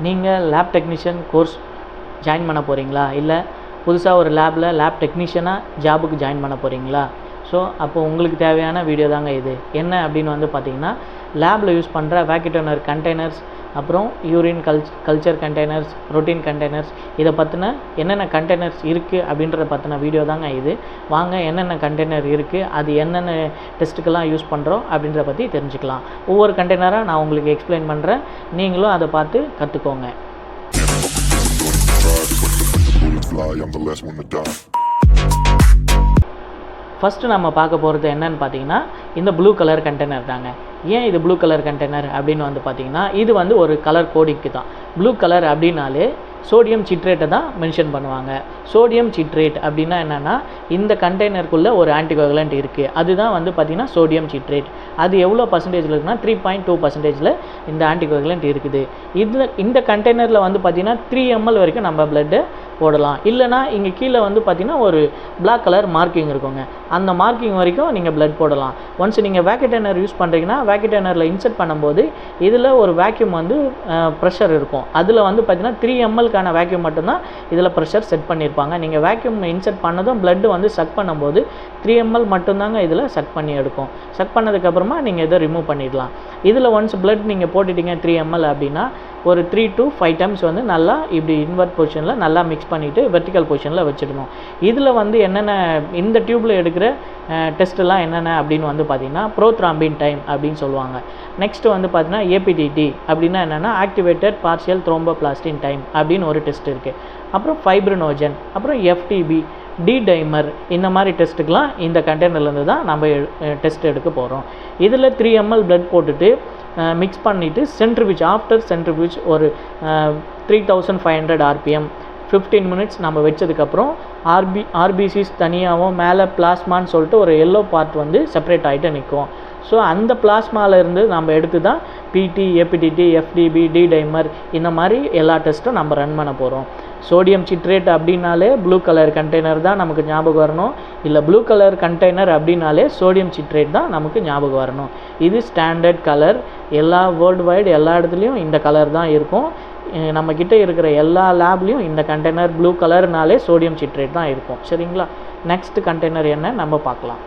நீங்கள் lab technician course join பண்ண போகிறீங்களா இல்லை புதுசாக ஒரு லேபில் லேப் டெக்னீஷியனாக ஜாபுக்கு ஜாயின் பண்ண போகிறீங்களா ஸோ அப்போ உங்களுக்கு தேவையான வீடியோ தாங்க இது. என்ன அப்படின்னு வந்து பார்த்தீங்கன்னா லேபில் யூஸ் பண்ணுற வேக்கெட்டோனர் கண்டெய்னர்ஸ் அப்புறம் urine cult culture containers routine containers இதை பற்றின என்னென்ன கண்டெய்னர்ஸ் இருக்குது அப்படின்றத பற்றின வீடியோ தாங்க இது. வாங்க என்னென்ன கண்டெய்னர் இருக்குது அது என்னென்ன டெஸ்ட்டுக்கெல்லாம் யூஸ் பண்ணுறோம் அப்படின்றத பற்றி தெரிஞ்சுக்கலாம். ஒவ்வொரு கண்டெய்னராக நான் உங்களுக்கு எக்ஸ்பிளைன் பண்ணுறேன் நீங்களும் அதை பார்த்து கற்றுக்கோங்க ஃபஸ்ட்டு நம்ம பார்க்க போகிறது என்னன்னு பார்த்தீங்கன்னா இந்த ப்ளூ கலர் கண்டெய்னர் தாங்க. ஏன் இது ப்ளூ கலர் கண்டெய்னர் அப்படின்னு வந்து பார்த்தீங்கன்னா இது வந்து ஒரு கலர் கோடிங்க்கு தான். ப்ளூ கலர் அப்படின்னாலே சோடியம் சிட்ரேட்டை தான் மென்ஷன் பண்ணுவாங்க. சோடியம் சிட்ரேட் அப்படின்னா என்னென்னா இந்த கண்டெய்னருக்குள்ளே ஒரு ஆன்டிகோகுலண்ட் இருக்குது அதுதான் வந்து பார்த்திங்கன்னா சோடியம் சிட்ரேட் அது எவ்வளோ பர்சன்டேஜில் இருக்குன்னா த்ரீ பாயிண்ட் டூ பர்சன்டேஜில் இந்த ஆன்டிகோகுலண்ட் இருக்குது. இதில் இந்த கண்டெய்னரில் வந்து பார்த்திங்கன்னா த்ரீ எம்எல் வரைக்கும் நம்ம பிளட்டு போடலாம். இல்லைனா இங்கே கீழே வந்து பார்த்திங்கன்னா ஒரு பிளாக் கலர் மார்க்கிங் இருக்குங்க. அந்த மார்க்கிங் வரைக்கும் நீங்கள் பிளட் போடலாம். ஒன்ஸ் நீங்கள் வேக்கெட்டனர் யூஸ் பண்ணுறீங்கன்னா வேக்கெட்டனரில் இன்செர்ட் பண்ணும்போது இதில் ஒரு வேக்யூம் வந்து ப்ரெஷர் இருக்கும். அதில் வந்து பார்த்திங்கன்னா த்ரீ எம்எல் எம்எல்க்கான வேக்யூம் மட்டும்தான் இதில் ப்ரெஷர் செட் பண்ணியிருப்பாங்க. நீங்கள் வேக்யூம் இன்செர்ட் பண்ணதும் பிளட் வந்து சக் பண்ணும்போது த்ரீ எம்எல் மட்டும்தாங்க இதில் சக் பண்ணி எடுக்கும். சக் பண்ணதுக்கப்புறமா நீங்கள் இதை ரிமூவ் பண்ணிடலாம். இதில் ஒன்ஸ் பிளட் நீங்கள் போட்டுட்டீங்க த்ரீ எம்எல் அப்படின்னா ஒரு த்ரீ டு ஃபைவ் டைம்ஸ் வந்து நல்லா இப்படி இன்வெர்ட் பொசிஷனில் நல்லா மிக்ஸ் பண்ணிவிட்டு வெர்டிக்கல் பொசிஷனில் வச்சிடணும். இதில் வந்து என்னென்ன இந்த டியூப்பில் எடுக்கிற டெஸ்ட்டெல்லாம் என்னென்ன அப்படின்னு வந்து பார்த்திங்கன்னா ப்ரோத்ராம்பின் டைம் அப்படின்னு சொல்லுவாங்க. நெக்ஸ்ட்டு வந்து பார்த்தீங்கன்னா ஏபிடிடி அப்படின்னா என்னென்னா ஆக்டிவேட்டட் பார்ஷியல் த்ரோம்போபிளாஸ்டின் டைம் அப்படின்னு ஒரு டெஸ்ட் இருக்குது அப்புறம் ஃபைப்ரினோஜன் அப்புறம் எஃப்டிபி டி டைமர் இந்த மாதிரி டெஸ்ட்டுக்கெலாம் இந்த கண்டெய்னர்லேருந்து தான் நம்ம டெஸ்ட் எடுக்க போகிறோம் இதில் த்ரீ எம்எல் பிளட் போட்டுட்டு மிக்ஸ் பண்ணிவிட்டு சென்ட்ரிஃபியூஜ் ஆஃப்டர் சென்ட்ரிஃபியூஜ் ஒரு three thousand five hundred RPM fifteen minutes நம்ம வச்சதுக்கப்புறம் ஆர்பி ஆர்பிசிஸ் தனியாகவும் மேலே பிளாஸ்மான்னு சொல்லிட்டு ஒரு எல்லோ பார்ட் வந்து செப்பரேட் ஆகிட்டு நிற்கும் ஸோ அந்த பிளாஸ்மாவிலேருந்து நம்ம எடுத்து தான் பிடி ஏபிடிடி எஃப்டிபி டி டைமர் இந்த மாதிரி எல்லா டெஸ்ட்டும் நம்ம ரன் பண்ண போகிறோம் சோடியம் சிட்ரேட் அப்படின்னாலே ப்ளூ கலர் கண்டெய்னர் தான் நமக்கு ஞாபகம் வரணும். இல்லை ப்ளூ கலர் கண்டெய்னர் அப்படின்னாலே சோடியம் சிட்ரேட் தான் நமக்கு ஞாபகம் வரணும். இது ஸ்டாண்டர்ட் கலர் எல்லா வேர்ல்டு வைடு எல்லா இடத்துலையும் இந்த கலர் தான் இருக்கும். நம்மக்கிட்ட இருக்கிற எல்லா லேப்லேயும் இந்த கண்டெய்னர் ப்ளூ கலர்னாலே சோடியம் சிட்ரேட் தான் இருக்கும். சரிங்களா? நெக்ஸ்ட் கண்டெய்னர் என்ன? நம்ம பார்க்கலாம்.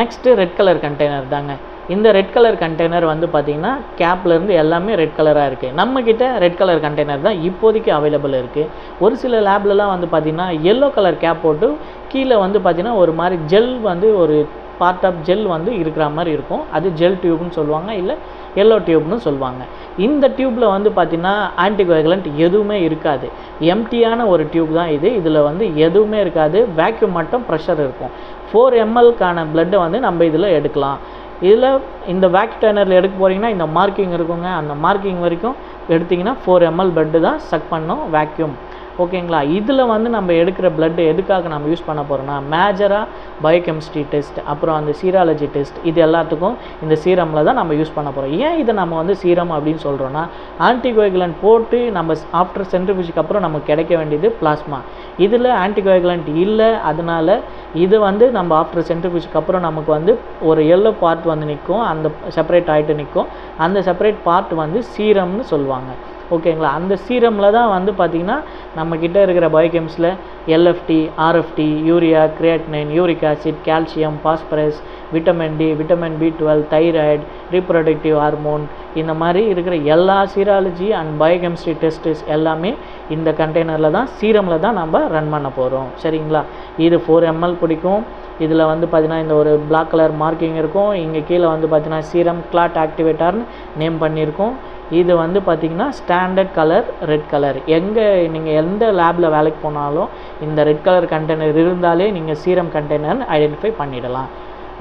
நெக்ஸ்ட்டு ரெட் கலர் கண்டெய்னர் தாங்க. இந்த ரெட் கலர் கண்டெய்னர் வந்து பார்த்திங்கன்னா கேப்லேருந்து எல்லாமே ரெட் கலராக இருக்குது நம்மக்கிட்ட ரெட் கலர் கண்டெய்னர் தான் இப்போதைக்கு அவைலபிள் இருக்குது ஒரு சில லேப்லலாம் வந்து பார்த்திங்கன்னா எல்லோ கலர் கேப் போட்டு கீழே வந்து பார்த்திங்கன்னா ஒரு மாதிரி ஜெல் வந்து ஒரு பார்ட் ஆஃப் ஜெல் வந்து இருக்கிற மாதிரி இருக்கும். அது ஜெல் டியூப்னு சொல்லுவாங்க இல்லை எல்லோ டியூப்னு சொல்லுவாங்க. இந்த டியூப்பில் வந்து பார்த்திங்கன்னா ஆன்டிகோகுலண்ட் எதுவுமே இருக்காது. எம்டியான ஒரு டியூப் தான் இது. இதில் வந்து எதுவுமே இருக்காது. வேக்யூம் மட்டும் ப்ரெஷர் இருக்கும். ஃபோர் எம்எல்க்கான ப்ளட்டை வந்து நம்ம இதில் எடுக்கலாம். இதில் இந்த வேக் டேனரில் எடுக்க போகிறீங்கன்னா இந்த மார்க்கிங் இருக்குங்க. அந்த மார்க்கிங் வரைக்கும் எடுத்திங்கன்னா ஃபோர் எம்எல் பெட்டு தான் சக் பண்ணும் வேக்யூம் ஓகேங்களா? இதில் வந்து நம்ம எடுக்கிற பிளட்டு எதுக்காக நம்ம யூஸ் பண்ண போகிறோம்னா மேஜராக பயோகெமிஸ்ட்ரி டெஸ்ட் அப்புறம் அந்த சீராலஜி டெஸ்ட் இது எல்லாத்துக்கும் இந்த சீரமில் தான் நம்ம யூஸ் பண்ண போகிறோம் ஏன் இதை நம்ம வந்து சீரம் அப்படின்னு சொல்கிறோன்னா ஆன்டிகோகுலண்ட் போட்டு நம்ம ஆஃப்டர் சென்ட்ரிஃபியூஜுக்கு அப்புறம் நமக்கு கிடைக்க வேண்டியது பிளாஸ்மா இதில் ஆன்டிகோகுலண்ட் இல்லை அதனால் இது வந்து நம்ம ஆஃப்டர் சென்ட்ரிஃபியூஜுக்கு அப்புறம் நமக்கு வந்து ஒரு எல்லோ பார்ட் வந்து நிற்கும் அந்த செப்பரேட் ஆகிட்டு நிற்கும். அந்த செப்பரேட் பார்ட் வந்து சீரம்னு சொல்லுவாங்க. ஓகேங்களா? அந்த சீரமில் தான் வந்து பார்த்திங்கன்னா நம்மக்கிட்ட இருக்கிற பயோகெம்ஸில் LFT RFT urea creatinine uric acid calcium phosphorus vitamin D vitamin B twelve thyroid reproductive hormone இந்த மாதிரி இருக்கிற எல்லா சீராலஜி அண்ட் பயோகெமிஸ்ட்ரி டெஸ்ட்டஸ் எல்லாமே இந்த கண்டெய்னரில் தான் சீரமில் தான் நம்ம ரன் பண்ண போகிறோம் சரிங்களா? இது ஃபோர் எம்எல் பிடிக்கும். இதில் வந்து பார்த்தீங்கன்னா இந்த ஒரு பிளாக் கலர் மார்க்கிங் இருக்கும். இங்கே கீழே வந்து பார்த்தீங்கன்னா சீரம் கிளாட் ஆக்டிவேட்டர்னு நேம் பண்ணியிருக்கோம். இது வந்து பார்த்திங்கன்னா ஸ்டாண்டர்ட் கலர் ரெட் கலர் எங்கே நீங்கள் எந்த லேபில் வேலைக்கு போனாலும் இந்த ரெட் கலர் கண்டெய்னர் இருந்தாலே நீங்கள் சீரம் கண்டெய்னர்னு ஐடென்டிஃபை பண்ணிடலாம்.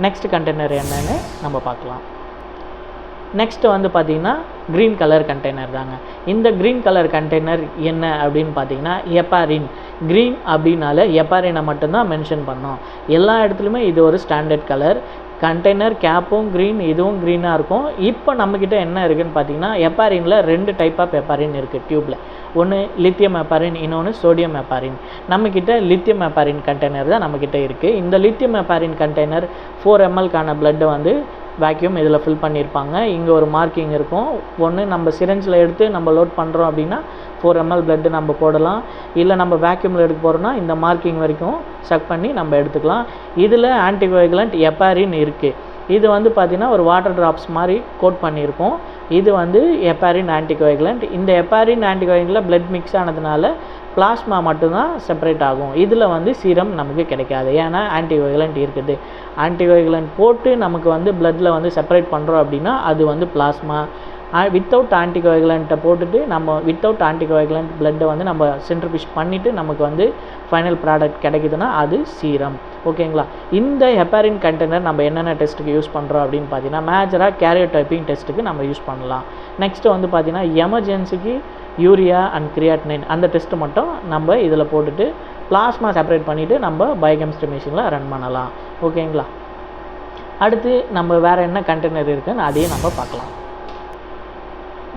நெக்ஸ்ட் கண்டெய்னர் என்னன்னு நம்ம பார்க்கலாம். நெக்ஸ்ட் வந்து பார்த்திங்கன்னா க்ரீன் கலர் கண்டெய்னர் தாங்க. இந்த க்ரீன் கலர் கண்டெய்னர் என்ன அப்படின்னு பார்த்தீங்கன்னா எப்பாரின் க்ரீன் அப்படின்னால எப்பாரினை மட்டும்தான் மென்ஷன் பண்ணோம். எல்லா இடத்துலையுமே இது ஒரு ஸ்டாண்டர்ட் கலர் கண்டெய்னர் கேப்பும் க்ரீன் இதுவும் க்ரீனாக இருக்கும். இப்போ நம்மக்கிட்ட என்ன இருக்குதுன்னு பார்த்தீங்கன்னா எப்பாரினில் ரெண்டு டைப் ஆஃப் எப்பாரின் இருக்குது டியூப்பில் ஒன்று லித்தியம் எப்பாரின் இன்னொன்று சோடியம் எப்பாரின் நம்மக்கிட்ட லித்தியம் எப்பாரின் கண்டெய்னர் தான் நம்மக்கிட்ட இருக்குது இந்த லித்தியம் எப்பாரின் கண்டெய்னர் ஃபோர் எம்எல்கான பிளட்டை வந்து வேக்யூம் இதில் ஃபில் பண்ணியிருப்பாங்க. இங்கே ஒரு மார்க்கிங் இருக்கும். ஒன்று நம்ம சிரஞ்சில் எடுத்து நம்ம லோட் பண்ணுறோம் அப்படின்னா ஃபோர் எம்எல் பிளட்டு நம்ம போடலாம். இல்லை நம்ம வேக்யூமில் எடுக்க போகிறோம்னா இந்த மார்க்கிங் வரைக்கும் செக் பண்ணி நம்ம எடுத்துக்கலாம். இதில் ஆன்டிகோயகுலண்ட் எப்பாரின் இருக்குது இது வந்து பார்த்திங்கன்னா ஒரு வாட்டர் ட்ராப்ஸ் மாதிரி கோட் பண்ணியிருக்கோம். இது வந்து எப்பாரின் ஆன்டிகோயகுலண்ட் இந்த எப்பாரின் ஆன்டிகோயகுலண்ட்டில் blood மிக்ஸ் ஆனதுனால பிளாஸ்மா மட்டும்தான் செப்பரேட் ஆகும். இதில் வந்து சீரம் நமக்கு கிடைக்காது. ஏன்னா ஆன்டிவைகலண்ட் இருக்குது. ஆன்டிவைகலண்ட் போட்டு நமக்கு வந்து பிளட்டில் வந்து செப்பரேட் பண்ணுறோம் அப்படின்னா அது வந்து பிளாஸ்மா வித்தவுட் ஆன்டிகோயகுலண்ட்டை போட்டுட்டு நம்ம வித்தவுட் ஆன்டிகோயகுலண்ட் பிளட்டை வந்து நம்ம சென்ட்ரிபிஷ் பண்ணிவிட்டு நமக்கு வந்து ஃபைனல் ப்ராடக்ட் கிடைக்குதுன்னா அது சீரம் ஓகேங்களா இந்த ஹெப்பாரின் கண்டெய்னர் நம்ம என்னென்ன டெஸ்ட்டுக்கு யூஸ் பண்ணுறோம் அப்படின்னு பார்த்தீங்கன்னா மேஜராக கேரியோடைப்பிங் டெஸ்ட்டுக்கு நம்ம யூஸ் பண்ணலாம். நெக்ஸ்ட்டு வந்து பார்த்தீங்கன்னா எமர்ஜென்சிக்கு யூரியா அண்ட் கிரியாட்னைன் அந்த டெஸ்ட்டு மட்டும் நம்ம இதில் போட்டுட்டு பிளாஸ்மா செப்பரேட் பண்ணிவிட்டு நம்ம பயோகெமிஸ்ட்ரி மிஷினில் ரன் பண்ணலாம். ஓகேங்களா அடுத்து நம்ம வேறு என்ன கண்டெய்னர் இருக்குதுன்னு அதையும் நம்ம பார்க்கலாம்.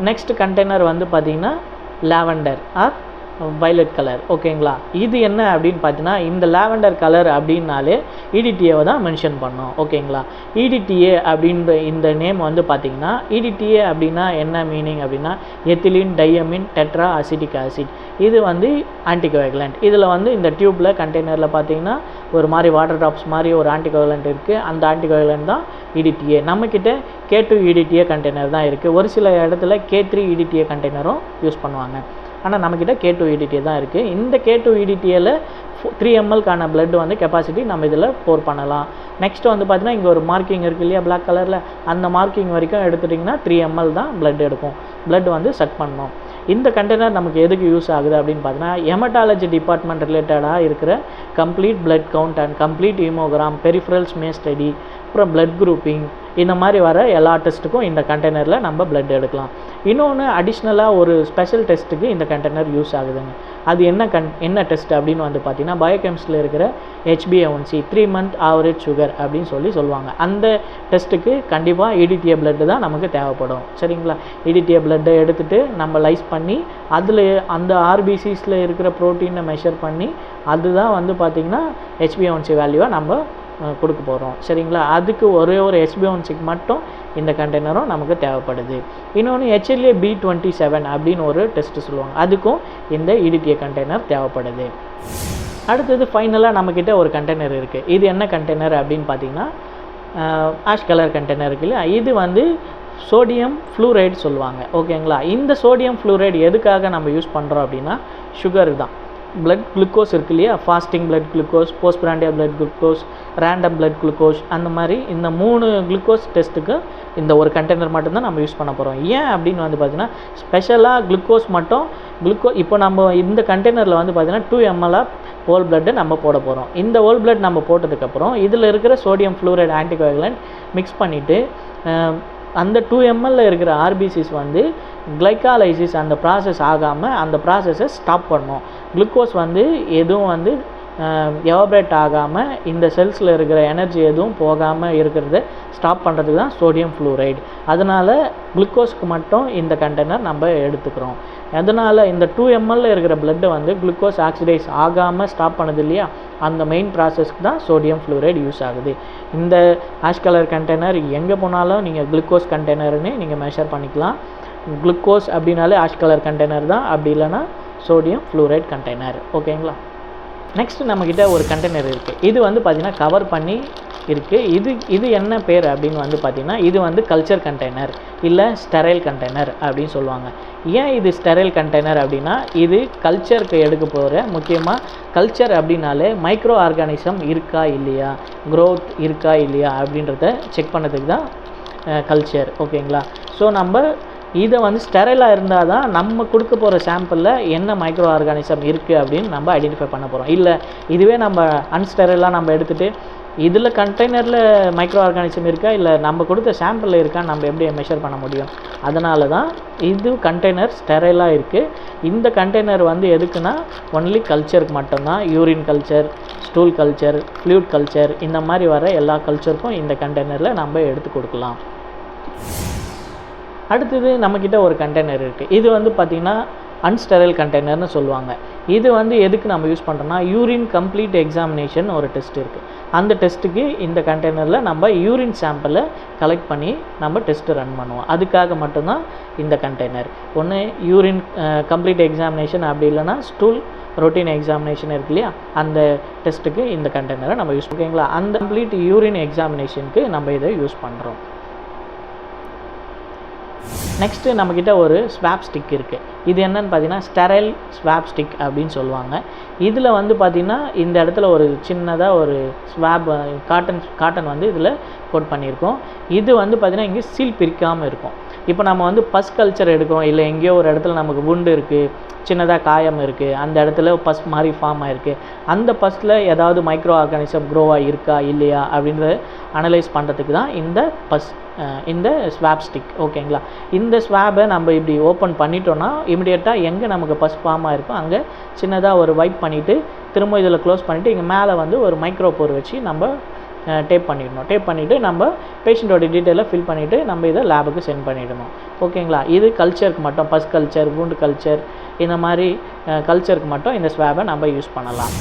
நெக்ஸ்ட் கண்டெய்னர் வந்து பார்த்திங்கன்னா லாவெண்டர் ஆர் வைலட் கலர் ஓகேங்களா இது என்ன அப்படின்னு பார்த்தீங்கன்னா இந்த லாவெண்டர் கலர் அப்படின்னாலே இடிடிஏவை தான் மென்ஷன் பண்ணோம் ஓகேங்களா இடிடிஏ அப்படின்ற இந்த நேம் வந்து பார்த்தீங்கன்னா இடிடிஏ அப்படின்னா என்ன மீனிங் அப்படின்னா ethylene diamine tetra acetic acid இது வந்து ஆன்டிகோயகுலண்ட் இதில் வந்து இந்த டியூப்பில் கண்டெய்னரில் பார்த்தீங்கன்னா ஒரு மாதிரி வாட்டர் ட்ராப்ஸ் மாதிரி ஒரு ஆன்டிகோயகுலண்ட் இருக்குது அந்த ஆன்டிகோயகுலண்ட் தான் இடிடிஏ நம்மக்கிட்ட கே டூ இடிடிஏ கண்டெய்னர் தான் இருக்குது ஒரு சில இடத்துல கே த்ரீ இடிடிஏ கண்டெய்னரும் யூஸ் பண்ணுவாங்க. ஆனால் நம்மக்கிட்ட கே டூ இடிடி தான் இருக்குது இந்த கே டூ இடிடியில் த்ரீ எம்எல்க்கான பிளட் வந்து கெப்பாசிட்டி நம்ம இதில் போர் பண்ணலாம். நெக்ஸ்ட் வந்து பார்த்தீங்கன்னா இங்கே ஒரு மார்க்கிங் இருக்குது இல்லையா பிளாக் கலரில் அந்த மார்க்கிங் வரைக்கும் எடுத்துட்டிங்கன்னா த்ரீ எம்எல் தான் பிளட் எடுக்கும். பிளட் வந்து செட் பண்ணணும். இந்த கண்டெய்னர் நமக்கு எதுக்கு யூஸ் ஆகுது அப்படின்னு பார்த்தீங்கன்னா ஹெமட்டாலஜி டிபார்ட்மெண்ட் ரிலேட்டடாக இருக்கிற complete blood count and complete haemogram peripherals May study அப்புறம் பிளட் குரூப்பிங் இந்த மாதிரி வர எல்லா டெஸ்ட்டுக்கும் இந்த கண்டெய்னரில் நம்ம பிளட் எடுக்கலாம். இன்னொன்று அடிஷ்னலாக ஒரு ஸ்பெஷல் டெஸ்ட்டுக்கு இந்த கண்டெய்னர் யூஸ் ஆகுதுங்க. அது என்ன கன் என்ன டெஸ்ட் அப்படின்னு வந்து பார்த்தீங்கன்னா பயோகெமிஸ்ட்ரியில் இருக்கிற ஹெச்பிஏஒன்சி த்ரீ மந்த் ஆவரேஜ் சுகர் அப்படின்னு சொல்லி சொல்லுவாங்க. அந்த டெஸ்ட்டுக்கு கண்டிப்பாக இடிடிஏ பிளட்டு தான் நமக்கு தேவைப்படும். சரிங்களா? இடிடிஏ பிளட்டை எடுத்துகிட்டு நம்ம லைஸ் பண்ணி அதில் அந்த ஆர்பிசிஸில் இருக்கிற ப்ரோட்டீனை மெஷர் பண்ணி அதுதான் வந்து பார்த்திங்கன்னா ஹெச்பிஏஒன்சி வேல்யூவை நம்ம கொடுக்க போகிறோம் சரிங்களா? அதுக்கு ஒரே ஒரு எஸ்பி ஒன்ஸுக்கு மட்டும் இந்த கண்டெய்னரும் நமக்கு தேவைப்படுது. இன்னொன்று ஹெச்எல்ஏ பி டுவெண்ட்டி செவன் அப்படின்னு ஒரு டெஸ்ட் சொல்லுவாங்க. அதுக்கும் இந்த இடிடிஏ கண்டெய்னர் தேவைப்படுது. அடுத்தது ஃபைனலாக நம்மக்கிட்ட ஒரு கண்டெய்னர் இருக்குது இது என்ன கண்டெய்னர் அப்படின்னு பார்த்தீங்கன்னா ஆஷ் கலர் கண்டெய்னர் இருக்கு இல்லையா? இது வந்து சோடியம் ஃப்ளூரைடு சொல்லுவாங்க. ஓகேங்களா இந்த சோடியம் ஃப்ளூரைடு எதுக்காக நம்ம யூஸ் பண்ணுறோம் அப்படின்னா சுகர் தான். பிளட் குளுக்கோஸ் இருக்கு இல்லையா? Fasting blood glucose post prandial blood glucose random blood glucose அந்த மாதிரி இந்த மூணு குளுக்கோஸ் டெஸ்ட்டுக்கு இந்த ஒரு கண்டெய்னர் மட்டும்தான் நம்ம யூஸ் பண்ண போகிறோம் ஏன் அப்படின்னு வந்து பார்த்தீங்கன்னா ஸ்பெஷலாக குளுக்கோஸ் மட்டும் குளுக்கோ இப்போ நம்ம இந்த கண்டெய்னரில் வந்து பார்த்தீங்கன்னா டூ எம்எல்ஆர் ஹோல் பிளட்டு நம்ம போட போகிறோம் இந்த ஹோல் பிளட் நம்ம போட்டதுக்கப்புறம் இதில் இருக்கிற சோடியம் ஃப்ளூரைடு ஆன்டிகோயகுலண்ட் மிக்ஸ் பண்ணிவிட்டு அந்த டூ எம்எல்ல இருக்கிற ஆர்பிசிஸ் வந்து கிளைக்காலைசிஸ் அந்த ப்ராசஸ் ஆகாமல் அந்த ப்ராசஸை ஸ்டாப் பண்ணும். குளுக்கோஸ் வந்து எதுவும் வந்து எவாபரேட் ஆகாமல் இந்த செல்ஸில் இருக்கிற எனர்ஜி எதுவும் போகாமல் இருக்கிறத ஸ்டாப் பண்ணுறதுக்கு தான் சோடியம் ஃப்ளூரைடு அதனால் குளுக்கோஸ்க்கு மட்டும் இந்த கண்டெய்னர் நம்ம எடுத்துக்கிறோம். அதனால் இந்த டூ எம்எல்ல இருக்கிற பிளட்டை வந்து குளுக்கோஸ் ஆக்சிடைஸ் ஆகாமல் ஸ்டாப் பண்ணுது இல்லையா? அந்த மெயின் ப்ராசஸ்க்கு தான் சோடியம் ஃப்ளூரைடு யூஸ் ஆகுது. இந்த ஆஷ் கலர் கண்டெய்னர் எங்கே போனாலும் நீங்கள் குளுக்கோஸ் கண்டெய்னர்னு நீங்கள் மெஷர் பண்ணிக்கலாம். குளுக்கோஸ் அப்படின்னாலே ஆஷ் கலர் கண்டெய்னர் தான். அப்படி இல்லைன்னா சோடியம் ஃப்ளூரைட் கண்டெய்னர் ஓகேங்களா நெக்ஸ்ட் நம்மக்கிட்ட ஒரு கண்டெய்னர் இருக்குது இது வந்து பார்த்திங்கன்னா கவர் பண்ணி இருக்குது இது இது என்ன பேர் அப்படின்னு வந்து பார்த்திங்கன்னா இது வந்து கல்ச்சர் கண்டெய்னர் இல்லை ஸ்டெரைல் கண்டெய்னர் அப்படின்னு சொல்லுவாங்க. ஏன் இது ஸ்டெரைல் கண்டெய்னர் அப்படின்னா இது கல்ச்சருக்கு எடுக்க போகிற முக்கியமாக கல்ச்சர் அப்படின்னாலே மைக்ரோ ஆர்கானிசம் இருக்கா இல்லையா? க்ரோத் இருக்கா இல்லையா அப்படின்றத செக் பண்ணதுக்கு தான் கல்ச்சர் ஓகேங்களா ஸோ நம்ம இதை வந்து ஸ்டெரைலாக இருந்தால் தான் நம்ம கொடுக்க போகிற சாம்பிளில் என்ன மைக்ரோ ஆர்கானிசம் இருக்குது அப்படின்னு நம்ம ஐடென்டிஃபை பண்ண போகிறோம் இல்லை இதுவே நம்ம அன்ஸ்டெரைலாக நம்ம எடுத்துகிட்டு இதில் கண்டெய்னரில் மைக்ரோ ஆர்கானிசம் இருக்கா இல்லை நம்ம கொடுத்த சாம்பிளில் இருக்கான்னு நம்ம எப்படி மெஷர் பண்ண முடியும்? அதனால தான் இது கண்டெய்னர் ஸ்டெரைலாக இருக்குது இந்த கண்டெய்னர் வந்து எதுக்குன்னா ஒன்லி கல்ச்சருக்கு மட்டும்தான். Urine culture stool culture fluid culture இந்த மாதிரி வர எல்லா கல்ச்சருக்கும் இந்த கண்டெய்னரில் நம்ம எடுத்து கொடுக்கலாம். அடுத்தது நம்மக்கிட்ட ஒரு கண்டெய்னர் இருக்குது இது வந்து பார்த்திங்கன்னா அன்ஸ்டெரைல் கண்டெய்னர்னு சொல்லுவாங்க. இது வந்து எதுக்கு நம்ம யூஸ் பண்ணுறோம்னா யூரின் கம்ப்ளீட் எக்ஸாமினேஷன் ஒரு டெஸ்ட் இருக்குது அந்த டெஸ்ட்டுக்கு இந்த கண்டெய்னரில் நம்ம யூரின் சாம்பிளை கலெக்ட் பண்ணி நம்ம டெஸ்ட்டு ரன் பண்ணுவோம். அதுக்காக மட்டும்தான் இந்த கண்டெய்னர் ஒன்று யூரின் கம்ப்ளீட் எக்ஸாமினேஷன் அப்படி இல்லைன்னா ஸ்டூல் ரொட்டீன் எக்ஸாமினேஷன் இருக்கு இல்லையா? அந்த டெஸ்ட்டுக்கு இந்த கண்டெய்னரை நம்ம யூஸ் ஓகேங்களா? அந்த கம்ப்ளீட் யூரின் எக்ஸாமினேஷனுக்கு நம்ம இதை யூஸ் பண்ணுறோம் நெக்ஸ்ட்டு நம்மக்கிட்ட ஒரு ஸ்வாப் ஸ்டிக் இருக்குது இது என்னென்னு பார்த்தீங்கன்னா ஸ்டெரைல் ஸ்வாப் ஸ்டிக் அப்படின்னு சொல்லுவாங்க. இதில் வந்து பார்த்திங்கன்னா இந்த இடத்துல ஒரு சின்னதாக ஒரு ஸ்வாப் காட்டன் காட்டன் வந்து இதில் கோட் பண்ணியிருக்கோம். இது வந்து பார்த்திங்கன்னா இங்கே சீல் பிரிக்காமல் இருக்கும். இப்போ நம்ம வந்து பஸ் கல்ச்சர் எடுக்கிறோம். இல்லை எங்கேயோ ஒரு இடத்துல நமக்கு குண்டு இருக்குது சின்னதாக காயம் இருக்குது அந்த இடத்துல பஸ் மாதிரி ஃபார்ம் ஆகிருக்கு அந்த பஸ்ஸில் ஏதாவது மைக்ரோ ஆர்கானிசம் க்ரோவாக இருக்கா இல்லையா அப்படின்றத அனலைஸ் பண்ணுறதுக்கு தான் இந்த பஸ் இந்த ஸ்வாப் ஸ்டிக் ஓகேங்களா இந்த ஸ்வாபை நம்ம இப்படி ஓப்பன் பண்ணிட்டோன்னா இமிடியேட்டாக எங்கே நமக்கு பஸ் ஃபார்ம் ஆகிருக்கோ அங்கே சின்னதாக ஒரு வைப் பண்ணிவிட்டு திரும்ப இதில் க்ளோஸ் பண்ணிவிட்டு இங்கே மேலே வந்து ஒரு மைக்ரோ போர் வச்சு நம்ம டேப் பண்ணிடணும். டேப் பண்ணிவிட்டு நம்ம பேஷண்ட்டோட டீட்டெயிலை ஃபில் பண்ணிவிட்டு நம்ம இதை லேபுக்கு சென்ட் பண்ணிடணும். ஓகேங்களா இது கல்ச்சருக்கு மட்டும் பஸ் கல்ச்சர் wound கல்ச்சர் இந்த மாதிரி கல்ச்சருக்கு மட்டும் இந்த ஸ்வாபை நம்ம யூஸ் பண்ணலாம்.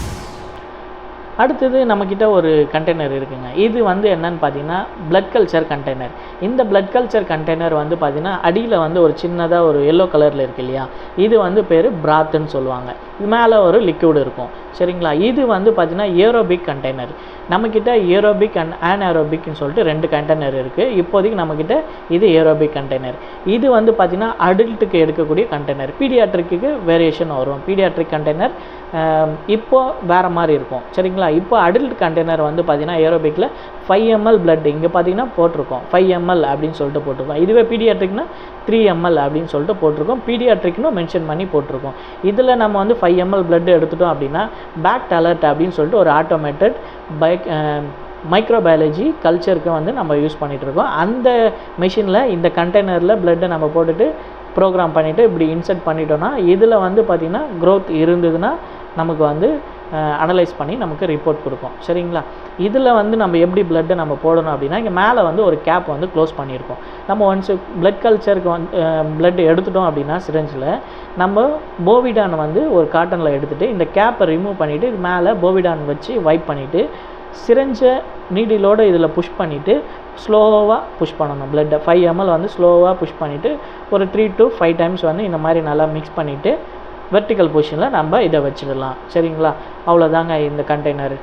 அடுத்தது நம்மக்கிட்ட ஒரு கண்டெய்னர் இருக்குங்க. இது வந்து என்னன்னு பார்த்தீங்கன்னா பிளட் கல்ச்சர் கண்டெய்னர் இந்த பிளட் கல்ச்சர் கண்டெய்னர் வந்து பார்த்தீங்கன்னா அடியில் வந்து ஒரு சின்னதாக ஒரு எல்லோ கலரில் இருக்கு இல்லையா? இது வந்து பேர் பிராத்துன்னு சொல்லுவாங்க. இது மேலே ஒரு லிக்விட் இருக்கும். சரிங்களா? இது வந்து பார்த்தீங்கன்னா ஏரோபிக் கண்டெய்னர் நம்மக்கிட்ட ஏரோபிக் அண்ட் ஆன்ஏரோபிக்னு சொல்லிட்டு ரெண்டு கண்டெய்னர் இருக்குது இப்போதைக்கு நம்மக்கிட்ட இது ஏரோபிக் கண்டெய்னர் இது வந்து பார்த்திங்கன்னா அடல்ட்டுக்கு எடுக்கக்கூடிய கண்டெய்னர் பீடியாட்ரிக்கு வேரியேஷன் வரும். பீடியாட்ரிக் கண்டெய்னர் இப்போ வேறு மாதிரி இருக்கும். சரிங்களா? இப்போ அடல்ட் கண்டெய்னர் வந்து பார்த்திங்கன்னா ஏரோபிக்கில் ஃபைவ் எம்எல் பிளட் இங்கே பார்த்தீங்கன்னா போட்டிருக்கோம். ஃபைவ் எம்எல் அப்படின்னு சொல்லிட்டு போட்டிருக்கோம். இதுவே பீடியாட்ரிக்னா த்ரீ எம்எல் அப்படின்னு சொல்லிட்டு போட்டிருக்கோம். பீடியாட்ரிக்னு மென்ஷன் பண்ணி போட்டிருக்கோம். இதில் நம்ம வந்து ஃபைவ் எம்எல் பிளட் எடுத்துட்டோம் அப்படின்னா பேக்ட் அலர்ட் அப்படின்னு சொல்லிட்டு ஒரு ஆட்டோமேட்டட் பைக் மைக்ரோபயாலஜி கல்ச்சருக்கு வந்து நம்ம யூஸ் பண்ணிகிட்டு இருக்கோம். அந்த மிஷினில் இந்த கண்டெய்னரில் பிளட்டை நம்ம போட்டுட்டு ப்ரோக்ராம் பண்ணிவிட்டு இப்படி இன்சர்ட் பண்ணிட்டோன்னா இதில் வந்து பார்த்திங்கன்னா க்ரோத் இருந்ததுன்னா நமக்கு வந்து அனலைஸ் பண்ணி நமக்கு ரிப்போர்ட் கொடுக்கும். சரிங்களா? இதில் வந்து நம்ம எப்படி பிளட்டை நம்ம போடணும் அப்படின்னா இங்கே மேலே வந்து ஒரு கேப் வந்து க்ளோஸ் பண்ணியிருக்கோம். நம்ம ஒன்ஸ் பிளட் கல்ச்சருக்கு வந்து பிளட் எடுத்துட்டோம் அப்படின்னா சிரஞ்சில் நம்ம போவிடான் வந்து ஒரு காட்டனில் எடுத்துகிட்டு இந்த கேப்பை ரிமூவ் பண்ணிவிட்டு இது மேலே போவிடான் வச்சு வைப் பண்ணிவிட்டு சிரஞ்ச நீடிலோடு இதில் புஷ் பண்ணிவிட்டு ஸ்லோவாக புஷ் பண்ணணும் பிளட்டை ஃபைவ் எம்எல் வந்து ஸ்லோவாக புஷ் பண்ணிவிட்டு ஒரு த்ரீ டு ஃபைவ் டைம்ஸ் வந்து இந்த மாதிரி நல்லா மிக்ஸ் பண்ணிவிட்டு வெர்டிக்கல் பொசிஷனில் நம்ம இதை வச்சிடலாம். சரிங்களா? அவ்வளோதாங்க இந்த கண்டெய்னர்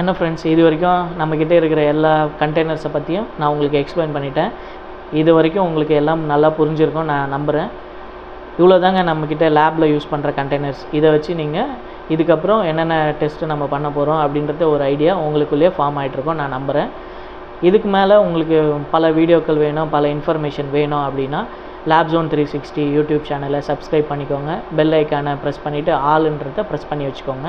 என்ன ஃப்ரெண்ட்ஸ் இது வரைக்கும் நம்மக்கிட்ட இருக்கிற எல்லா கண்டெய்னர்ஸை பற்றியும் நான் உங்களுக்கு எக்ஸ்பிளைன் பண்ணிட்டேன். இது வரைக்கும் உங்களுக்கு எல்லாம் நல்லா புரிஞ்சிருக்கும் நான் நம்புகிறேன் இவ்வளோ தாங்க நம்மக்கிட்ட லேபில் யூஸ் பண்ணுற கண்டெய்னர்ஸ் இதை வச்சு நீங்கள் இதுக்கப்புறம் என்னென்ன டெஸ்ட்டு நம்ம பண்ண போகிறோம் அப்படின்றத ஒரு ஐடியா உங்களுக்குள்ளேயே ஃபார்ம் ஆகிட்ருக்கோம் நான் நம்புகிறேன் இதுக்கு மேலே உங்களுக்கு பல வீடியோக்கள் வேணும் பல இன்ஃபர்மேஷன் வேணும் அப்படின்னா lab zone three sixty YouTube சேனலை சப்ஸ்கிரைப் பண்ணிக்கோங்க. பெல் ஐக்கானை ப்ரெஸ் பண்ணிவிட்டு ஆளுன்றதை ப்ரெஸ் பண்ணி வச்சுக்கோங்க.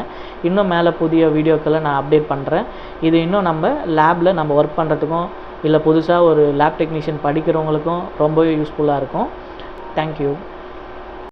இன்னும் மேலே புதிய வீடியோக்களை நான் அப்டேட் பண்ணுறேன் இது இன்னும் நம்ம லேபில் நம்ம ஒர்க் பண்ணுறதுக்கும் இல்லை புதுசாக ஒரு லேப் டெக்னீஷியன் படிக்கிறவங்களுக்கும் ரொம்பவே யூஸ்ஃபுல்லாக இருக்கும். தேங்க்யூ